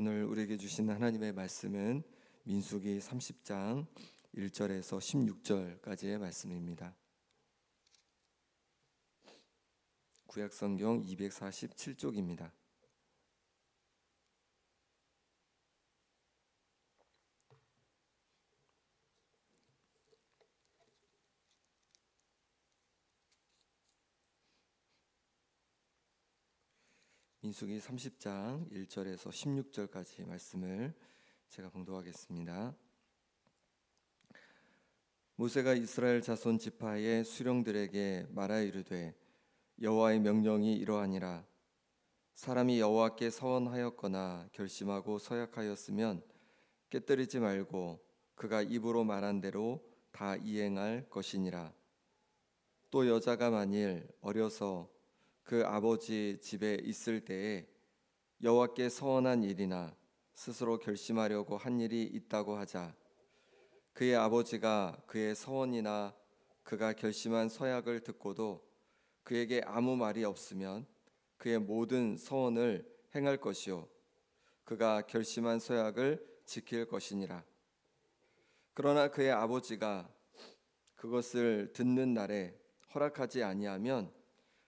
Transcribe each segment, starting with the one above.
오늘 우리에게 주신 하나님의 말씀은 민수기 30장 1절에서 16절까지의 말씀입니다. 구약 성경 247쪽입니다. 민수기 30장 1절에서 16절까지 말씀을 제가 봉독하겠습니다. 모세가 이스라엘 자손 지파의 수령들에게 말하 이르되 여호와의 명령이 이러하니라 사람이 여호와께 서원하였거나 결심하고 서약하였으면 깨뜨리지 말고 그가 입으로 말한 대로 다 이행할 것이니라 또 여자가 만일 어려서 그 아버지 집에 있을 때에 여호와께 서원한 일이나 스스로 결심하려고 한 일이 있다고 하자. 그의 아버지가 그의 서원이나 그가 결심한 서약을 듣고도 그에게 아무 말이 없으면 그의 모든 서원을 행할 것이요. 그가 결심한 서약을 지킬 것이니라. 그러나 그의 아버지가 그것을 듣는 날에 허락하지 아니하면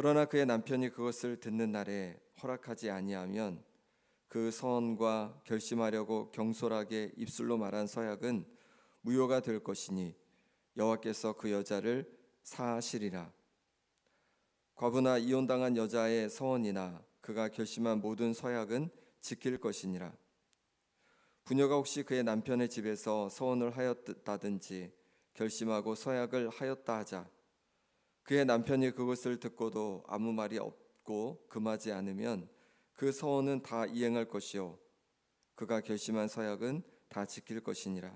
그러나 그의 남편이 그것을 듣는 날에 허락하지 아니하면 그 서원과 결심하려고 경솔하게 입술로 말한 서약은 무효가 될 것이니 여호와께서 그 여자를 사하시리라. 과부나 이혼당한 여자의 서원이나 그가 결심한 모든 서약은 지킬 것이니라. 부녀가 혹시 그의 남편의 집에서 서원을 하였다든지 결심하고 서약을 하였다 하자 그의 남편이 그것을 듣고도 아무 말이 없고 금하지 않으면 그 서원은 다 이행할 것이요. 그가 결심한 서약은 다 지킬 것이니라.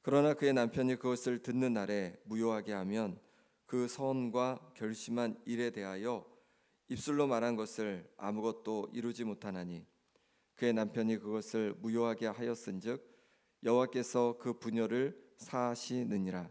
그러나 그의 남편이 그것을 듣는 날에 무효하게 하면 그 서원과 결심한 일에 대하여 입술로 말한 것을 아무것도 이루지 못하나니 그의 남편이 그것을 무효하게 하였은즉 여호와께서 그 부녀를 사하시느니라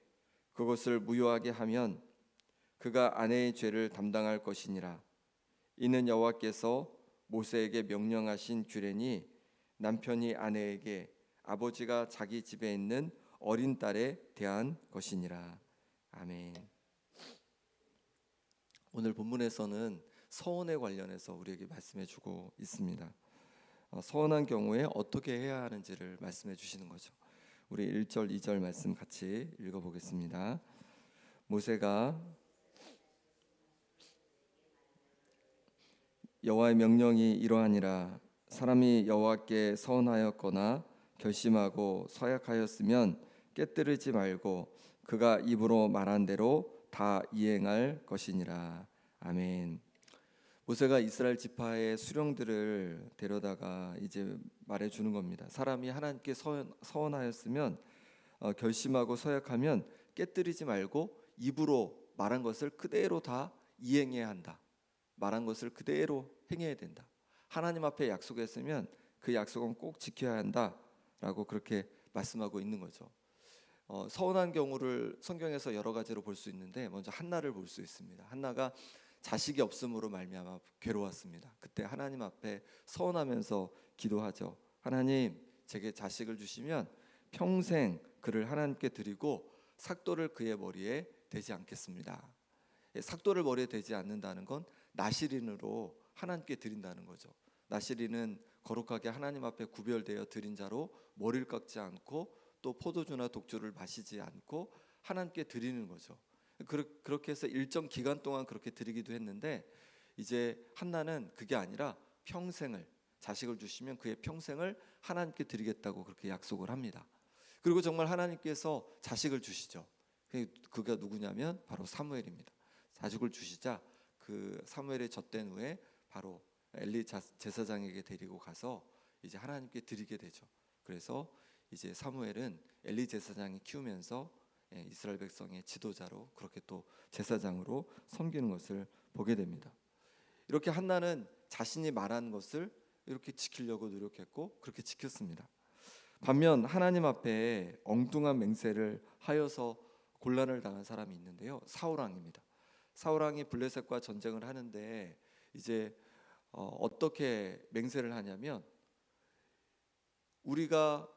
그것을 무효하게 하면 그가 아내의 죄를 담당할 것이니라 이는 여호와께서 모세에게 명령하신 규례니 남편이 아내에게 아버지가 자기 집에 있는 어린 딸에 대한 것이니라 아멘. 오늘 본문에서는 서원에 관련해서 우리에게 말씀해 주고 있습니다. 어, 서원한 경우에 어떻게 해야 하는지를 말씀해 주시는 거죠. 우리 1절, 2절 말씀 같이 읽어 보겠습니다. 모세가 여호와의 명령이 이러하니라 사람이 여호와께 서원하였거나 결심하고 서약하였으면 깨뜨리지 말고 그가 입으로 말한 대로 다 이행할 것이니라 아멘. 모세가 이스라엘 지파의 수령들을 데려다가 이제 말해 주는 겁니다. 사람이 하나님께 서원, 서원하였으면 어, 결심하고 서약하면 깨뜨리지 말고 입으로 말한 것을 그대로 다 이행해야 한다. 말한 것을 그대로 행해야 된다. 하나님 앞에 약속했으면 그 약속은 꼭 지켜야 한다라고 그렇게 말씀하고 있는 거죠. 어, 서운한 경우를 성경에서 여러 가지로 볼 수 있는데 먼저 한나를 볼 수 있습니다. 한나가 자식이 없음으로 말미암아 괴로웠습니다. 그때 하나님 앞에 서운하면서 기도하죠. 하나님, 제게 자식을 주시면 평생 그를 하나님께 드리고 삭도를 그의 머리에 대지 않겠습니다. 예, 삭도를 머리에 대지 않는다는 건 나시린으로 하나님께 드린다는 거죠. 나시린은 거룩하게 하나님 앞에 구별되어 드린 자로 머리를 깎지 않고 또 포도주나 독주를 마시지 않고 하나님께 드리는 거죠. 그렇게 해서 일정 기간 동안 그렇게 드리기도 했는데 이제 한나는 그게 아니라 평생을 자식을 주시면 그의 평생을 하나님께 드리겠다고 그렇게 약속을 합니다. 그리고 정말 하나님께서 자식을 주시죠. 그- 그가 누구냐면 바로 사무엘입니다. 자식을 주시자 그 사무엘의 젖된 후에 바로 엘리 자- 제사장에게 데리고 가서 이제 하나님께 드리게 되죠. 그래서 이제 사무엘은 엘리 제사장이 키우면서 예, 이스라엘 백성의 지도자로 그렇게 또 제사장으로 섬기는 것을 보게 됩니다. 이렇게 한나는 자신이 말한 것을 이렇게 지키려고 노력했고 그렇게 지켰습니다. 반면 하나님 앞에 엉뚱한 맹세를 하여서 곤란을 당한 사람이 있는데요. 사울 왕입니다. 사울 왕이 블레셋과 전쟁을 하는데 이제 어, 어떻게 맹세를 하냐면 우리가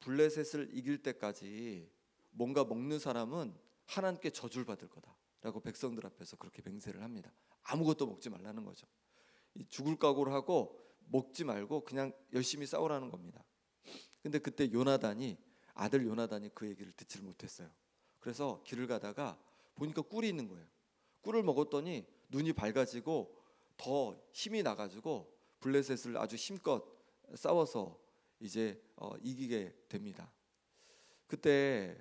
블레셋을 이길 때까지 뭔가 먹는 사람은 하나님께 저주를 받을 거다라고 백성들 앞에서 그렇게 맹세를 합니다. 아무것도 먹지 말라는 거죠. 이 죽을 각오를 하고 먹지 말고 그냥 열심히 싸우라는 겁니다. 근데 그때 요나단이 아들 요나단이 그 얘기를 듣지를 못했어요. 그래서 길을 가다가 보니까 꿀이 있는 거예요. 꿀을 먹었더니 눈이 밝아지고 더 힘이 나가지고 블레셋을 아주 힘껏 싸워서 이제 어, 이기게 됩니다. 그때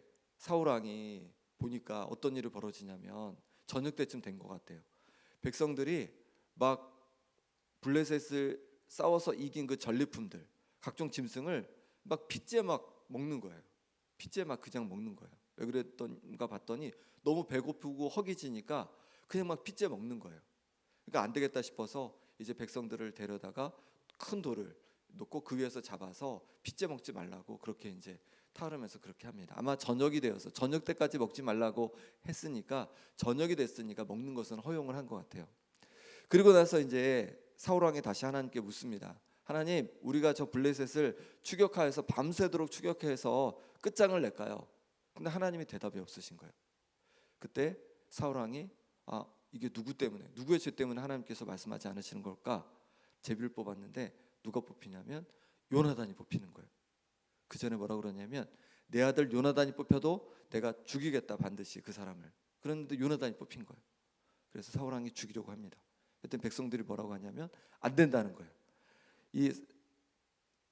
사울 왕이 보니까 어떤 일이 벌어지냐면 저녁 때쯤 된 것 같아요. 백성들이 막 블레셋을 싸워서 이긴 그 전리품들, 각종 짐승을 막 핏째 막 먹는 거예요. 핏째 막 그냥 먹는 거예요. 왜 그랬던가 봤더니 너무 배고프고 허기지니까 그냥 막 핏째 먹는 거예요. 그러니까 안 되겠다 싶어서 이제 백성들을 데려다가 큰 돌을 놓고 그 위에서 잡아서 핏째 먹지 말라고 그렇게 이제 타르면서 그렇게 합니다. 아마 저녁이 되어서 저녁 때까지 먹지 말라고 했으니까 저녁이 됐으니까 먹는 것은 허용을 한 것 같아요. 그리고 나서 이제 사울 왕이 다시 하나님께 묻습니다. 하나님, 우리가 저 블레셋을 추격하여서 밤새도록 추격해서 끝장을 낼까요? 근데 하나님이 대답이 없으신 거예요. 그때 사울 왕이 아 이게 누구 때문에 누구의 죄 때문에 하나님께서 말씀하지 않으시는 걸까? 제비를 뽑았는데 누가 뽑히냐면 요나단이 뽑히는 거예요. 그 전에 뭐라 그러냐면 내 아들 요나단이 뽑혀도 내가 죽이겠다 반드시 그 사람을. 그런데 요나단이 뽑힌 거예요. 그래서 사울 왕이 죽이려고 합니다. 그때 백성들이 뭐라고 하냐면 안 된다는 거예요. 이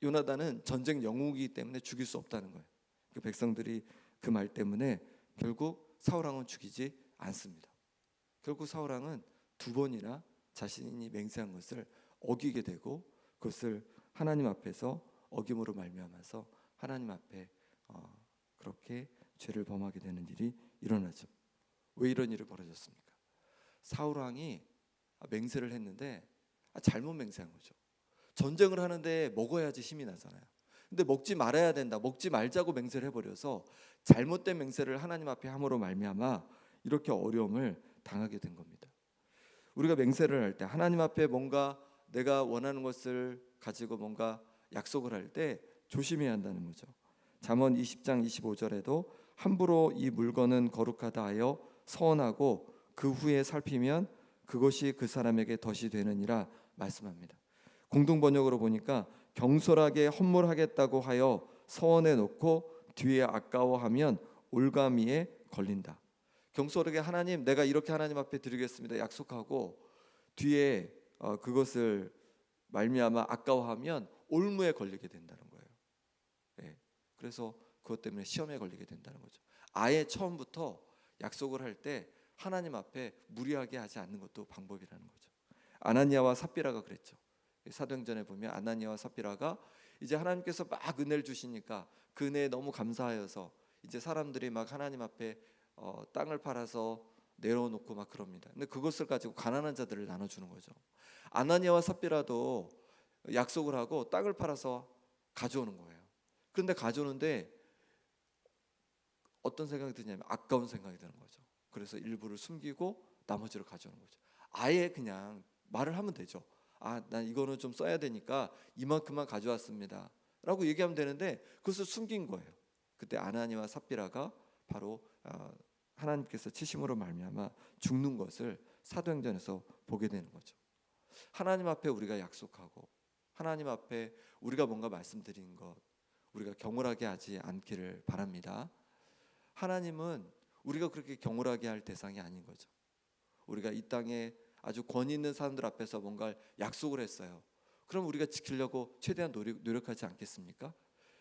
요나단은 전쟁 영웅이기 때문에 죽일 수 없다는 거예요. 그 백성들이 그 말 때문에 결국 사울 왕은 죽이지 않습니다. 결국 사울 왕은 두 번이나 자신이 맹세한 것을 어기게 되고 그것을 하나님 앞에서 어김으로 말미암아서 하나님 앞에 어, 그렇게 죄를 범하게 되는 일이 일어나죠. 왜 이런 일이 벌어졌습니까? 사울 왕이 맹세를 했는데 아, 잘못 맹세한 거죠. 전쟁을 하는데 먹어야지 힘이 나잖아요. 근데 먹지 말아야 된다. 먹지 말자고 맹세를 해버려서 잘못된 맹세를 하나님 앞에 함으로 말미암아 이렇게 어려움을 당하게 된 겁니다. 우리가 맹세를 할 때 하나님 앞에 뭔가 내가 원하는 것을 가지고 뭔가 약속을 할 때 조심해야 한다는 거죠. 잠언 20장 25절에도 함부로 이 물건은 거룩하다 하여 서원하고 그 후에 살피면 그것이 그 사람에게 덫이 되느니라 말씀합니다. 공동 번역으로 보니까 경솔하게 헌물하겠다고 하여 서원해 놓고 뒤에 아까워하면 올가미에 걸린다. 경솔하게 하나님 내가 이렇게 하나님 앞에 드리겠습니다 약속하고 뒤에 어, 그것을 말미암아 아까워하면 올무에 걸리게 된다는 거예요. 예. 그래서 그것 때문에 시험에 걸리게 된다는 거죠. 아예 처음부터 약속을 할 때 하나님 앞에 무리하게 하지 않는 것도 방법이라는 거죠. 아나니아와 삽비라가 그랬죠. 사도행전에 보면 아나니아와 삽비라가 이제 하나님께서 막 은혜를 주시니까 그 은혜에 너무 감사하여서 이제 사람들이 막 하나님 앞에 어, 땅을 팔아서 내려놓고 막 그럽니다. 근데 그것을 가지고 가난한 자들을 나눠주는 거죠. 아나니아와 삽비라도 약속을 하고 땅을 팔아서 가져오는 거예요. 그런데 가져오는데 어떤 생각이 드냐면 아까운 생각이 드는 거죠. 그래서 일부를 숨기고 나머지를 가져오는 거죠. 아예 그냥 말을 하면 되죠. 아, 난 이거는 좀 써야 되니까 이만큼만 가져왔습니다. 라고 얘기하면 되는데 그것을 숨긴 거예요. 그때 아나니와 삽비라가 바로 어, 하나님께서 치심으로 말미암아 죽는 것을 사도행전에서 보게 되는 거죠. 하나님 앞에 우리가 약속하고 하나님 앞에 우리가 뭔가 말씀드린 것 우리가 경홀하게 하지 않기를 바랍니다. 하나님은 우리가 그렇게 경홀하게 할 대상이 아닌 거죠. 우리가 이 땅에 아주 권위 있는 사람들 앞에서 뭔가 약속을 했어요. 그럼 우리가 지키려고 최대한 노력, 노력 하지 않겠습니까?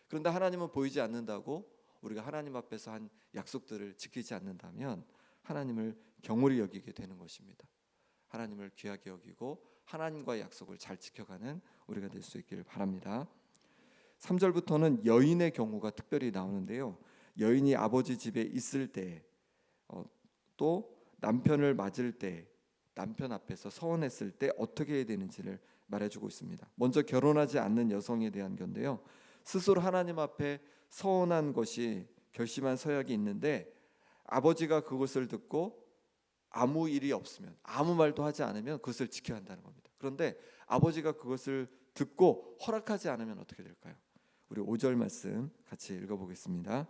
그런데 하나님은 보이지 않는다고 우리가 하나님 앞에서 한 약속들을 지키지 않는다면 하나님을 경홀히 여기게 되는 것입니다. 하나님을 귀하게 여기고 하나님과의 약속을 잘 지켜가는 우리가 될 수 있기를 바랍니다. 3절부터는 여인의 경우가 특별히 나오는데요. 여인이 아버지 집에 있을 때, 어, 또 남편을 맞을 때, 남편 앞에서 서원했을 때 어떻게 해야 되는지를 말해주고 있습니다. 먼저 결혼하지 않는 여성에 대한 건데요. 스스로 하나님 앞에 서원한 것이 결심한 서약이 있는데 아버지가 그것을 듣고 아무 일이 없으면 아무 말도 하지 않으면 그것을 지켜야 한다는 겁니다. 그런데 아버지가 그것을 듣고 허락하지 않으면 어떻게 될까요? 우리 5절 말씀 같이 읽어보겠습니다.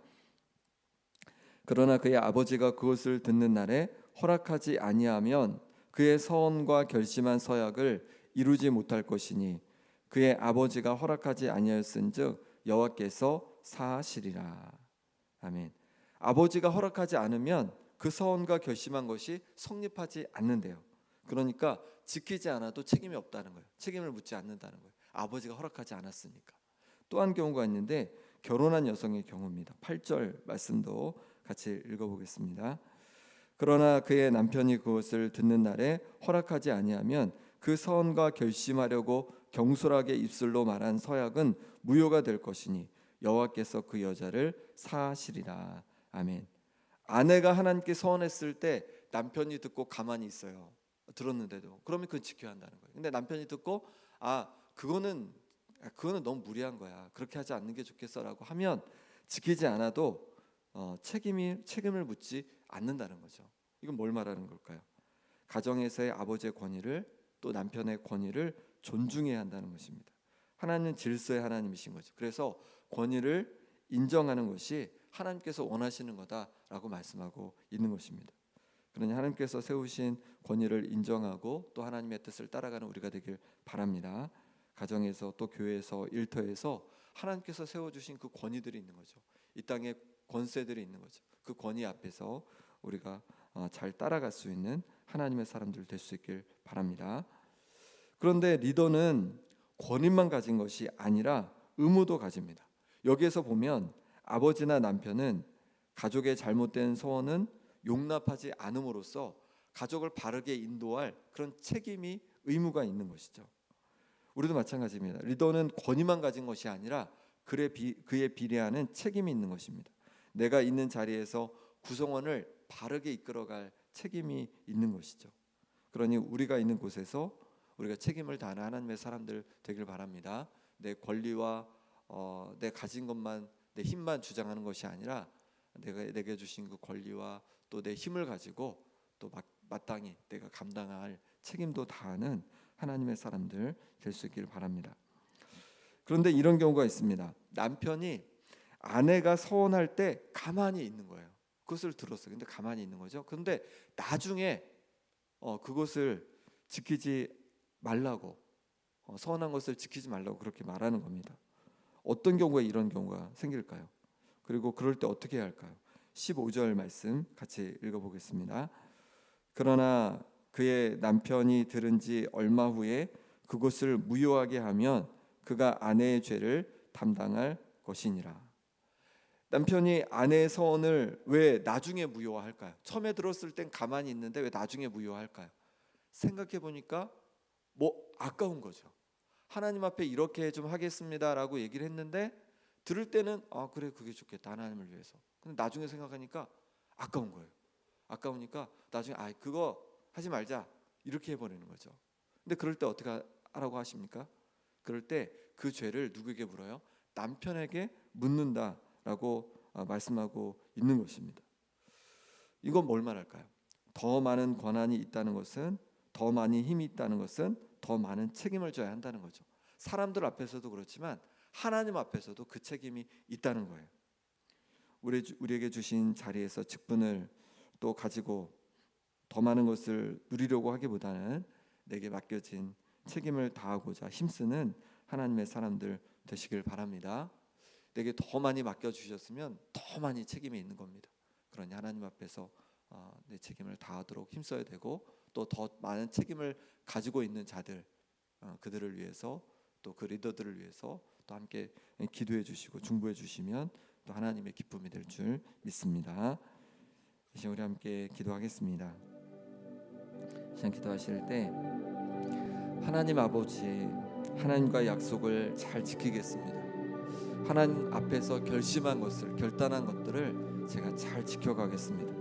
그러나 그의 아버지가 그것을 듣는 날에 허락하지 아니하면 그의 서원과 결심한 서약을 이루지 못할 것이니 그의 아버지가 허락하지 아니하였은즉 여호와께서 사하시리라. 아멘. 아버지가 허락하지 않으면 그 서원과 결심한 것이 성립하지 않는데요. 그러니까 지키지 않아도 책임이 없다는 거예요. 책임을 묻지 않는다는 거예요. 아버지가 허락하지 않았으니까. 또 한 경우가 있는데 결혼한 여성의 경우입니다. 8절 말씀도 같이 읽어보겠습니다. 그러나 그의 남편이 그것을 듣는 날에 허락하지 아니하면 그 서원과 결심하려고 경솔하게 입술로 말한 서약은 무효가 될 것이니 여호와께서 그 여자를 사하시리라. 아멘. 아내가 하나님께 서원했을 때 남편이 듣고 가만히 있어요. 들었는데도 그러면 그건 지켜야 한다는 거예요. 근데 남편이 듣고 아 그거는 아, 그거는 너무 무리한 거야. 그렇게 하지 않는 게 좋겠어라고 하면 지키지 않아도 어, 책임이 책임을 묻지 않는다는 거죠. 이건 뭘 말하는 걸까요? 가정에서의 아버지의 권위를 또 남편의 권위를 존중해야 한다는 것입니다. 하나님은 질서의 하나님이신 거죠. 그래서 권위를 인정하는 것이 하나님께서 원하시는 거다라고 말씀하고 있는 것입니다. 그러니 하나님께서 세우신 권위를 인정하고 또 하나님의 뜻을 따라가는 우리가 되길 바랍니다. 가정에서 또 교회에서 일터에서 하나님께서 세워주신 그 권위들이 있는 거죠. 이 땅에 권세들이 있는 거죠. 그 권위 앞에서 우리가 어, 잘 따라갈 수 있는 하나님의 사람들 될 수 있길 바랍니다. 그런데 리더는 권위만 가진 것이 아니라 의무도 가집니다. 여기에서 보면 아버지나 남편은 가족의 잘못된 소원은 용납하지 않음으로써 가족을 바르게 인도할 그런 책임이 의무가 있는 것이죠. 우리도 마찬가지입니다. 리더는 권위만 가진 것이 아니라 그의, 비, 그에 비례하는 책임이 있는 것입니다. 내가 있는 자리에서 구성원을 바르게 이끌어갈 책임이 있는 것이죠. 그러니 우리가 있는 곳에서 우리가 책임을 다하는 하나님의 사람들 되길 바랍니다. 내 권리와 어, 내 가진 것만 내 힘만 주장하는 것이 아니라 내가 내게 주신 그 권리와 또 내 힘을 가지고 또 마, 마땅히 내가 감당할 책임도 다하는 하나님의 사람들 될 수 있기를 바랍니다. 그런데 이런 경우가 있습니다. 남편이 아내가 서원할 때 가만히 있는 거예요. 그것을 들었어요. 근데 가만히 있는 거죠. 그런데 나중에 어, 그것을 지키지 말라고 어, 서원한 것을 지키지 말라고 그렇게 말하는 겁니다. 어떤 경우에 이런 경우가 생길까요? 그리고 그럴 때 어떻게 해야 할까요? 15절 말씀 같이 읽어보겠습니다. 그러나 그의 남편이 들은 지 얼마 후에 그것을 무효하게 하면 그가 아내의 죄를 담당할 것이니라. 남편이 아내의 서원을 왜 나중에 무효화할까요? 처음에 들었을 땐 가만히 있는데 왜 나중에 무효화할까요? 생각해 보니까 뭐 아까운 거죠. 하나님 앞에 이렇게 좀 하겠습니다라고 얘기를 했는데 들을 때는 아 그래 그게 좋겠다 하나님을 위해서. 근데 나중에 생각하니까 아까운 거예요. 아까우니까 나중에 아 그거 하지 말자 이렇게 해버리는 거죠. 근데 그럴 때 어떻게 하라고 하십니까? 그럴 때 그 죄를 누구에게 물어요? 남편에게 묻는다라고 어, 말씀하고 있는 것입니다. 이건 뭘 말할까요? 더 많은 권한이 있다는 것은 더 많이 힘이 있다는 것은 더 많은 책임을 져야 한다는 거죠. 사람들 앞에서도 그렇지만 하나님 앞에서도 그 책임이 있다는 거예요. 우리 우리에게 주신 자리에서 직분을 또 가지고 더 많은 것을 누리려고 하기보다는 내게 맡겨진 책임을 다하고자 힘쓰는 하나님의 사람들 되시길 바랍니다. 내게 더 많이 맡겨 주셨으면 더 많이 책임이 있는 겁니다. 그러니 하나님 앞에서 어, 내 책임을 다하도록 힘써야 되고 또 더 많은 책임을 가지고 있는 자들 어, 그들을 위해서 또 그 리더들을 위해서 또 함께 기도해 주시고 중보해 주시면 또 하나님의 기쁨이 될 줄 믿습니다. 이제 우리 함께 기도하겠습니다. 시간 기도하실 때 하나님 아버지 하나님과의 약속을 잘 지키겠습니다. 하나님 앞에서 결심한 것을 결단한 것들을 제가 잘 지켜가겠습니다.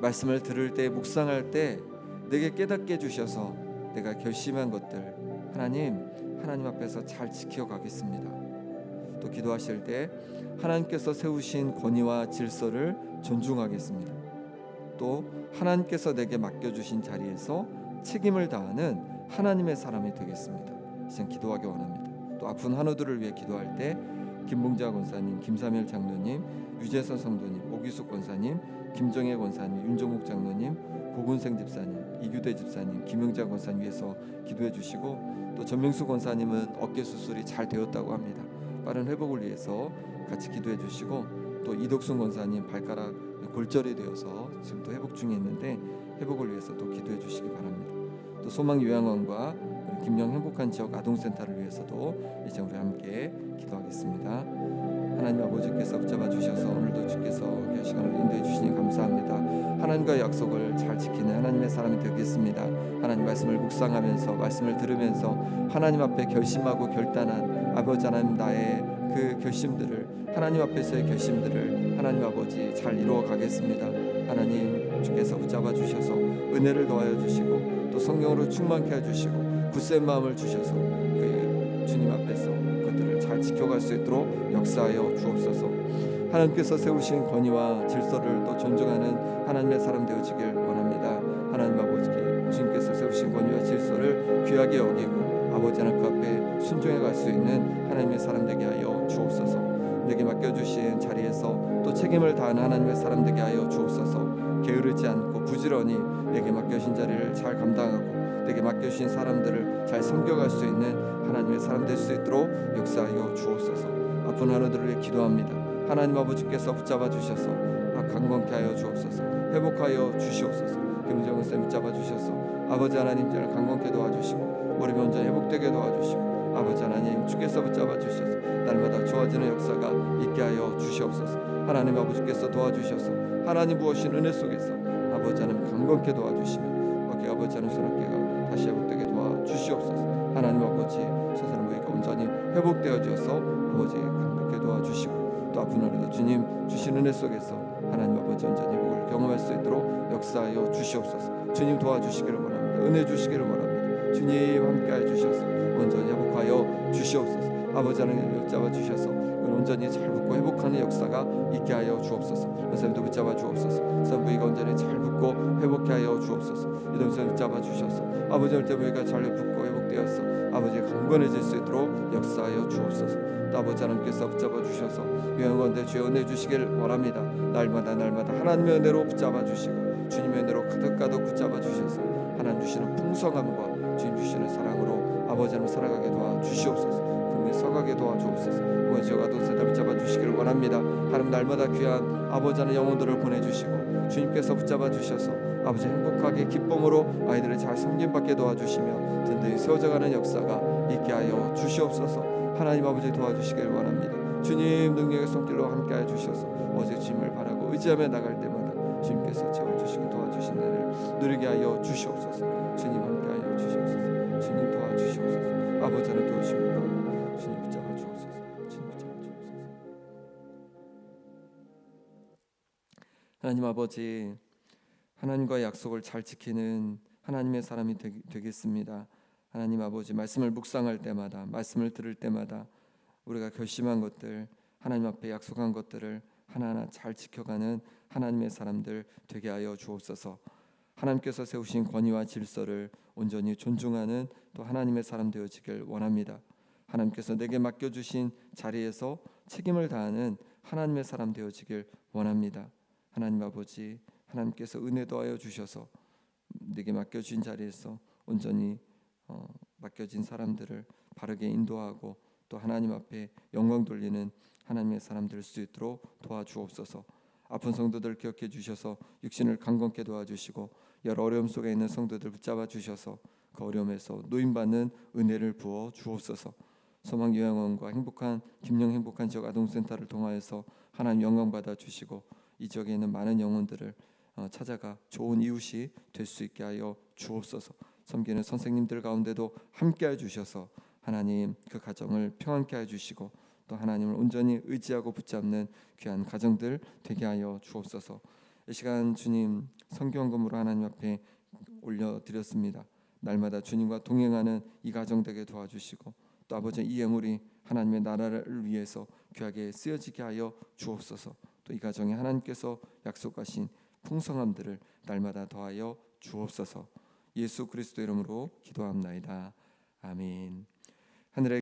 말씀을 들을 때 묵상할 때 내게 깨닫게 해주셔서 내가 결심한 것들 하나님 하나님 앞에서 잘 지켜가겠습니다. 또 기도하실 때 하나님께서 세우신 권위와 질서를 존중하겠습니다. 또 하나님께서 내게 맡겨주신 자리에서 책임을 다하는 하나님의 사람이 되겠습니다. 이제 기도하기 원합니다. 또 아픈 환우들을 위해 기도할 때 김봉자 권사님, 김사멸 장로님, 유재선 성도님, 오기숙 권사님, 김정혜 권사님, 윤종욱 장로님, 고군생 집사님, 이규대 집사님, 김영자 권사님 위해서 기도해 주시고 또 전명수 권사님은 어깨 수술이 잘 되었다고 합니다. 빠른 회복을 위해서 같이 기도해 주시고 또 이덕순 권사님 발가락 골절이 되어서 지금 또 회복 중에 있는데 회복을 위해서 또 기도해 주시기 바랍니다. 또 소망 요양원과 김영 행복한 지역 아동센터를 위해서도 이제 우리 함께 기도하겠습니다. 하나님 아버지께서 붙잡아 주셔서 오늘도 주께서 이 시간을 인도해 주시니 감사합니다. 하나님과의 약속을 잘 지키는 하나님의 사람이 되겠습니다. 하나님 말씀을 묵상하면서 말씀을 들으면서 하나님 앞에 결심하고 결단한 아버지 하나님 나의 그 결심들을 하나님 앞에서의 결심들을 하나님 아버지 잘 이루어 가겠습니다. 하나님 주께서 붙잡아 주셔서 은혜를 더하여 주시고 또 성령으로 충만케 해 주시고 굳센 마음을 주셔서 그 주님 앞에서 그들을 잘 지켜갈 수 있도록 역사하여 주옵소서. 하나님께서 세우신 권위와 질서를 또 존중하는 하나님의 사람 되어지길 원합니다. 하나님 아버지 주님께서 세우신 권위와 질서를 귀하게 여기고 아버지 하나님 그 앞에 순종해 갈 수 있는 하나님의 사람 되게 하여 주옵소서. 내게 맡겨주신 자리에서 또 책임을 다하는 하나님의 사람 되게 하여 주옵소서. 게으르지 않고 부지런히 내게 맡겨진 자리를 잘 감당하고 내게 맡겨주신 사람들을 잘 섬겨갈 수 있는 하나님의 사람 될 수 있도록 역사하여 주옵소서. 아픈 하나들을 위해 기도합니다. 하나님 아버지께서 붙잡아 주셔서 아, 강건케 하여 주옵소서. 회복하여 주시옵소서. 김정은 쌤 붙잡아 주셔서 아버지 하나님 저를 강건케 도와주시고 머리 먼저 회복되게 도와주시고 아버지 하나님 주께서 붙잡아 주셔서 날마다 좋아지는 역사가 있게 하여 주시옵소서. 하나님 아버지께서 도와주셔서 하나님 부으신 은혜 속에서 아버지 하나님 강건케 도와주시며 어깨 아버지 하나님 손어깨가 다시 회복되게 도와주시옵소서. 하나님 아버지 세상 모이가 온전히 회복되어져서 아버지 강건케 도와주시고 또 아픈 하루도 주님 주신 은혜 속에서 하나님 아버지 온전히 회복을 경험할 수 있도록 역사하여 주시옵소서. 주님 도와주시기를 원합니다. 은혜 주시기를 원합니다. 주님 함께하여 주셔서 온전히 회복하여 주시옵소서. 아버지 하나님 붙잡아 주셔서 온전히 잘 붙고 회복하는 역사가 있게 하여 주옵소서. 선생님도 붙잡아 주옵소서. 선부이가 온전히 잘 붙고 회복케 하여 주옵소서. 이동선 붙잡아 주셔서 아버지 할때 부위가 잘 붙고 회복되어서 아버지 강건해질 수 있도록 역사하여 주옵소서. 또 아버지 하나님께서 붙잡아 주셔서 유영건대 주여 은혜 주시길 원합니다. 날마다 날마다 하나님의 은혜로 붙잡아 주시고 주님의 은혜로 가득 가득 붙잡아 주셔서 하나님 주시는 풍성함과 주님 주시는 사랑으로 아버지 하나님 살아가게 도와 주시옵소서. 분명히 서가게 도와 주옵소서. 원수가 도세다 붙잡아 주시기를 원합니다. 하나님 날마다 귀한 아버지 하나님 영혼들을 보내주시고 주님께서 붙잡아 주셔서 아버지 행복하게 기쁨으로 아이들을 잘 섬김받게 도와주시며 든든히 세워져가는 역사가 있게 하여 주시옵소서. 하나님 아버지 도와주시길 원합니다. 주님 능력의 손길로 함께하여 주셔서 어제 주님을 바라고 의지하며 나갈 때마다 주님께서 채워주시고 도와주신 은혜를 누리게 하여 주시옵소서. 주님 함께 하여 주시옵소서. 주님 도와주시옵소서. 아버지는 도우시옵소서. 주님 붙잡아 주옵소서. 주님 붙잡아 주옵소서. 하나님 아버지 하나님과의 약속을 잘 지키는 하나님의 사람이 되, 되겠습니다. 하나님 아버지 말씀을 묵상할 때마다 말씀을 들을 때마다 우리가 결심한 것들 하나님 앞에 약속한 것들을 하나하나 잘 지켜가는 하나님의 사람들 되게 하여 주옵소서. 하나님께서 세우신 권위와 질서를 온전히 존중하는 또 하나님의 사람 되어지길 원합니다. 하나님께서 내게 맡겨 주신 자리에서 책임을 다하는 하나님의 사람 되어지길 원합니다. 하나님 아버지 하나님께서 은혜 더하여 주셔서 내게 맡겨진 자리에서 온전히 어, 맡겨진 사람들을 바르게 인도하고 또 하나님 앞에 영광 돌리는 하나님의 사람 될 수 있도록 도와주옵소서. 아픈 성도들 기억해 주셔서 육신을 강건케 도와주시고 여러 어려움 속에 있는 성도들 붙잡아 주셔서 그 어려움에서 노인받는 은혜를 부어 주옵소서. 소망 요양원과 행복한 김영 행복한 지역 아동센터를 통하여서 하나님 영광 받아 주시고 이 지역에 있는 많은 영혼들을 어, 찾아가 좋은 이웃이 될 수 있게 하여 주옵소서. 섬기는 선생님들 가운데도 함께 해 주셔서 하나님 그 가정을 평안케 해 주시고 또 하나님을 온전히 의지하고 붙잡는 귀한 가정들 되게 하여 주옵소서. 이 시간 주님 성경금으로 하나님 앞에 올려 드렸습니다. 날마다 주님과 동행하는 이 가정 되게 도와주시고 또 아버지 이 예물이 하나님의 나라를 위해서 귀하게 쓰여지게 하여 주옵소서. 또 이 가정에 하나님께서 약속하신 풍성함들을 날마다 더하여 주옵소서. 예수 그리스도 이름으로 기도합나이다. 아멘. 하늘의